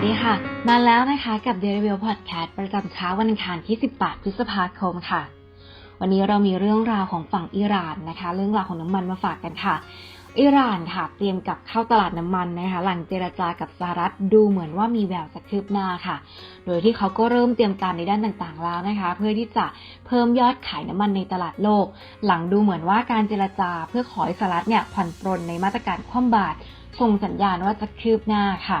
วัสดีค่ะ มาแล้วนะคะกับ Daily w e l Podcast ประจำเช้าวันอังคารที่ 18 พฤษภาคมค่ะ วันนี้เรามีเรื่องราวของฝั่งอิหร่านนะคะ เรื่องราวของน้ำมันมาฝากกันค่ะ อิหร่านค่ะ เตรียมกับเข้าตลาดน้ำมันนะคะ หลังเจรจากับสหรัฐดูเหมือนว่ามีแววจะคืบหน้าค่ะ โดยที่เขาก็เริ่มเตรียมการในด้านต่างๆแล้วนะคะ เพื่อที่จะเพิ่มยอดขายน้ำมันในตลาดโลก หลังดูเหมือนว่าการเจรจาเพื่อขอให้สหรัฐเนี่ยผ่อนปรนในมาตรการคว่ำบาตรส่งสัญญาณว่าจะคืบหน้าค่ะ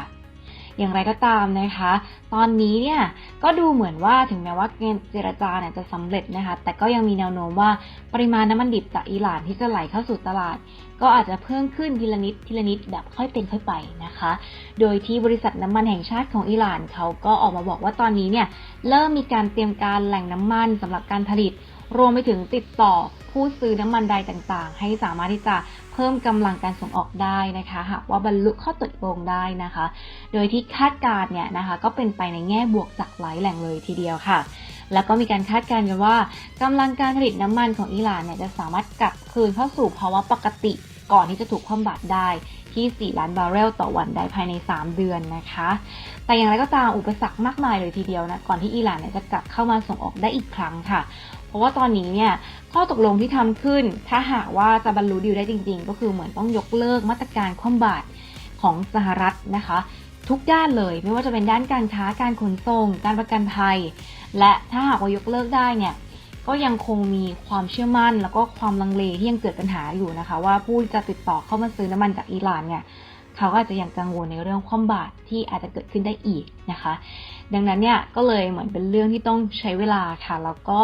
อย่างไรก็ตามนะคะ ตอนนี้เนี่ยก็ดูเหมือนว่าถึงแม้ว่าเจรจาเนี่ยจะสำเร็จนะคะ แต่ก็ยังมีแนวโน้มว่าปริมาณน้ำมันดิบจากอิหร่านที่จะไหลเข้าสู่ตลาด ก็อาจจะเพิ่มขึ้นทีละนิดทีละนิดแบบค่อยเป็นค่อยไปนะคะ โดยที่บริษัทน้ำมันแห่งชาติของอิหร่านเขาก็ออกมาบอกว่าตอนนี้เนี่ยเริ่มมีการเตรียมการแหล่งน้ำมันสำหรับการผลิต รวมไปถึงติดต่อผู้ซื้อน้ำมันใดต่างๆ ให้สามารถที่จะเพิ่มกำลังการส่งออกได้นะคะ หากว่าบรรลุข้อตกลงได้นะคะ โดยที่คาดการณ์เนี่ยนะคะ ก็เป็นไปในแง่บวกจากหลายแหล่งเลยทีเดียวค่ะ แล้วก็มีการคาดการณ์กันว่ากำลังการผลิตน้ำมันของอิหร่านเนี่ยจะสามารถกลับคืนเข้าสู่ภาวะปกติก่อนที่จะถูกคว่ำบาตรได้ที่ 4 ล้านบาร์เรลต่อวันได้ภายใน 3 เดือนนะคะ แต่อย่างไรก็ตามอุปสรรคมากมายเลยทีเดียวนะ ก่อนที่อิหร่านเนี่ยจะกลับเข้ามาส่งออกได้อีกครั้งค่ะ เพราะว่าตอนนี้เนี่ยข้อตกลงที่ทำขึ้น ถ้าหากว่าจะบรรลุดีลได้จริง ๆ ก็คือเหมือนต้องยกเลิกมาตรการคว่ำบาตรของสหรัฐนะคะ ทุกด้านเลยไม่ว่าจะเป็นด้านการค้าการขนส่ง การประกันภัย และถ้าหากว่ายกเลิกได้เนี่ยก็ยังคงมีความเชื่อมั่น แล้วก็ความลังเลที่ยังเกิดปัญหาอยู่นะคะ ว่าผู้จะติดต่อเข้ามาซื้อน้ำมันจากอิหร่านเนี่ย เขาก็อาจจะยังกังวลในเรื่องความบาตรที่อาจจะเกิดขึ้นได้อีกนะคะ ดังนั้นเนี่ยก็เลยเหมือนเป็นเรื่องที่ต้องใช้เวลาค่ะ แล้วก็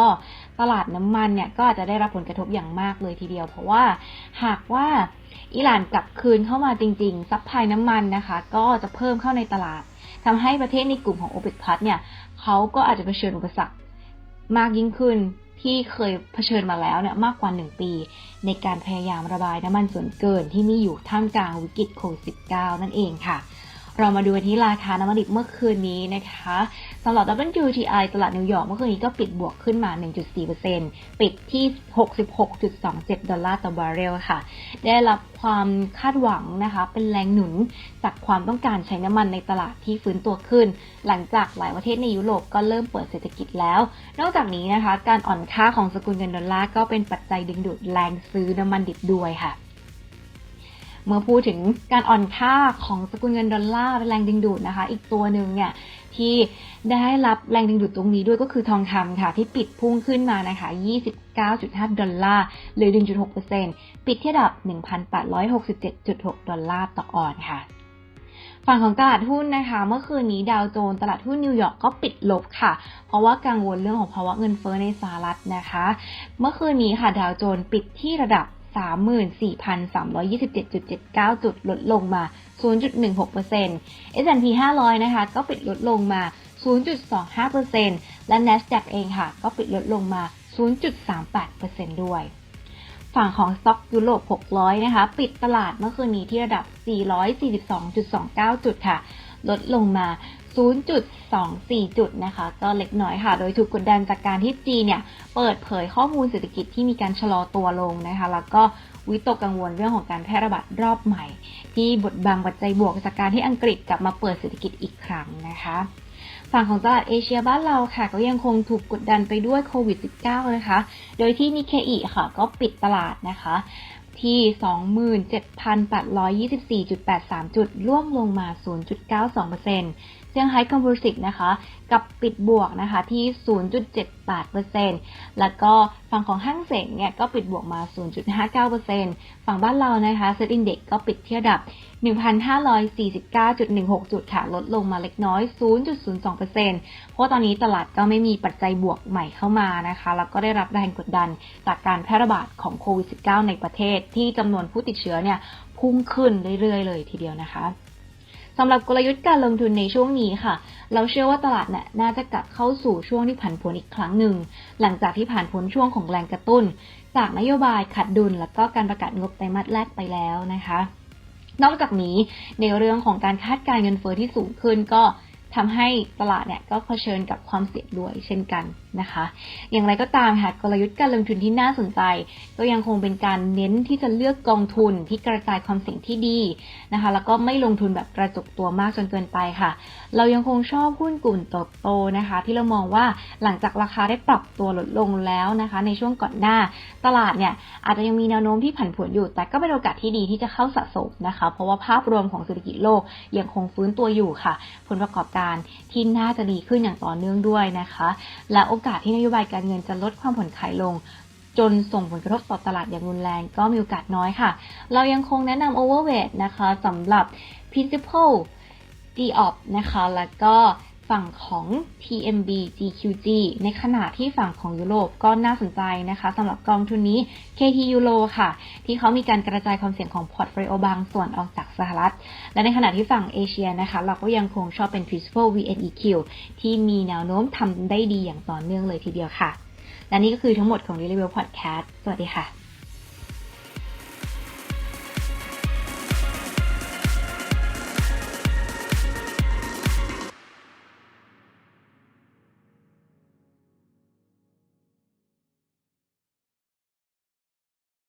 ตลาดน้ำมันเนี่ยก็อาจจะได้รับผลกระทบอย่างมากเลยทีเดียว เพราะว่าหากว่าอิหร่านกลับคืนเข้ามาจริงๆซัพพลายน้ำมันนะคะ ก็จะเพิ่มเข้าในตลาดทำให้ประเทศในกลุ่มของ o p e c Plus เนี่ยเขาก็อาจจะเผชิญอุปสรรคมากยิ่งขึ้น ที่เคยเผชิญมาแล้วเนี่ยมากกว่า 1 ปี ในการพยายามระบายน้ำมันส่วนเกินที่มีอยู่ท่ามกลางวิกฤตโควิด -19 นั่นเองค่ะ เรามาดูกันที่ราคาน้ำมันดิบเมื่อคืนนี้นะคะสำหรับ WTI ตลาดนิวยอร์กเมื่อคืนนี้ก็ปิดบวกขึ้นมา 1.4%ปิดที่ 66.27 ดอลลาร์ต่อบาร์เรลค่ะ ได้รับความคาดหวังนะคะ เป็นแรงหนุนจากความต้องการใช้น้ำมันในตลาดที่ฟื้นตัวขึ้น หลังจากหลายประเทศในยุโรปก็เริ่มเปิดเศรษฐกิจแล้ว นอกจากนี้นะคะ การอ่อนค่าของสกุลเงินดอลลาร์ก็เป็นปัจจัยดึงดูดแรงซื้อน้ำมันดิบด้วยค่ะ เมื่อพูดถึงการอ่อนค่าของสกุลเงินดอลลาร์เป็นแรงดึงดูดนะคะ อีกตัวหนึ่งเนี่ยที่ได้รับแรงดึงดูดตรงนี้ด้วยก็คือทองคำค่ะ ที่ปิดพุ่งขึ้นมานะคะ 29.5 ดอลลาร์หรือ 1.6%ปิดที่ระดับ 1,867.6 ดอลลาร์ต่อออนค่ะฝั่งของตลาดหุ้นนะคะ เมื่อคืนนี้ดาวโจนส์ตลาดหุ้นนิวยอร์กก็ปิดลบค่ะ เพราะว่ากังวลเรื่องของภาวะเงินเฟ้อในสหรัฐนะคะ เมื่อคืนนี้ค่ะดาวโจนส์ปิดที่ระดับ 34,327.79 จุดลดลงมา 0.16% S&P 500 นะคะ ก็ปิดลดลงมา 0.25%และ NASDAQ เองค่ะ ก็ปิดลดลงมา 0.38%ด้วย ฝั่งของสต็อกยุโรป 600 นะคะ ปิดตลาดเมื่อคืนนี้ที่ระดับ 442.29 จุดค่ะ ลดลงมา 0.24 จุดนะคะ ก็เล็กน้อยค่ะ โดยถูกกดดันจากการที่จีเนี่ย เปิดเผยข้อมูลเศรษฐกิจที่มีการชะลอตัวลงนะคะ แล้วก็วิตกกังวลเรื่องของการแพร่ระบาดรอบใหม่ ที่บทบังปัจจัยบวกจากการที่อังกฤษกลับมาเปิดเศรษฐกิจอีกครั้งนะคะ ฝั่งของตลาดเอเชียบ้านเราค่ะ ก็ยังคงถูกกดดันไปด้วยโควิด -19 นะคะ โดยที่นิเคอิค่ะ ก็ปิดตลาดนะคะที่ 27,824.83 จุด ร่วงลงมา 0.92%เซี่ยงไฮ้คอมโพสิตนะคะกับปิดบวกนะคะที่ 0.78%แล้วก็ฝั่งของห้างเสงเนี่ยก็ปิดบวกมา 0.59%ฝั่งบ้านเรานะคะเซ็ตอินเด็กก็ปิดที่ระดับ 1,549.16 จุดค่ะ ลดลงมาเล็กน้อย 0.02%เพราะตอนนี้ตลาดก็ไม่มีปัจจัยบวกใหม่เข้ามานะคะ แล้วก็ได้รับแรงกดดันจากการแพร่ระบาดของโควิด -19 ในประเทศที่จำนวนผู้ติดเชื้อเนี่ยพุ่งขึ้นเรื่อยๆ เลยทีเดียวนะคะ สำหรับกลยุทธ์การลงทุนในช่วงนี้ค่ะ เราเชื่อว่าตลาดเนี่ยน่าจะกลับเข้าสู่ช่วงที่ผันผวนอีกครั้งหนึ่ง หลังจากที่ผ่านพ้นช่วงของแรงกระตุ้น จากนโยบายขัดดุล และก็การประกาศงบไตรมาสแรกไปแล้วนะคะ นอกจากนี้ในเรื่องของการคาดการเงินเฟอ้อที่สูงขึ้นก็ ทำให้ตลาดเนี่ยก็เผชิญกับความเสี่ยงด้วยเช่นกันนะคะ อย่างไรก็ตามค่ะกลยุทธ์การลงทุนที่น่าสนใจ ก็ยังคงเป็นการเน้นที่จะเลือกกองทุนที่กระจายความเสี่ยงที่ดีนะคะ แล้วก็ไม่ลงทุนแบบกระจุกตัวมากจนเกินไปค่ะ เรายังคงชอบหุ้นกลุ่มเติบโตนะคะ ที่เรามองว่าหลังจากราคาได้ปรับตัวลดลงแล้วนะคะ ในช่วงก่อนหน้าตลาดเนี่ยอาจจะยังมีแนวโน้มที่ผันผวนอยู่ แต่ก็เป็นโอกาสที่ดีที่จะเข้าสะสมนะคะ เพราะว่าภาพรวมของเศรษฐกิจโลกยังคงฟื้นตัวอยู่ค่ะ ผลประกอบการการที่น่าจะดีขึ้นอย่างต่อเนื่องด้วยนะคะ และโอกาสที่นโยบายการเงินจะลดความผ่อนคลายลง จนส่งผลกระทบต่อตลาดอย่างรุนแรงก็มีโอกาสน้อยค่ะ เรายังคงแนะนำ overweight นะคะสำหรับ principal d o p นะคะ แล้วก็ ฝั่งของ TMB GQG ในขณะที่ฝั่งของยุโรปก็น่าสนใจนะคะสำหรับกองทุนนี้ KT Euro ค่ะ ที่เขามีการกระจายความเสี่ยงของพอร์ตโฟลิโอบางส่วนออกจากสหรัฐ และในขณะที่ฝั่งเอเชียนะคะ เราก็ยังคงชอบเป็น Principal VNEQ ที่มีแนวโน้มทำได้ดีอย่างต่อเนื่องเลยทีเดียวค่ะ และนี่ก็คือทั้งหมดของ Daily Wheel Podcast สวัสดีค่ะ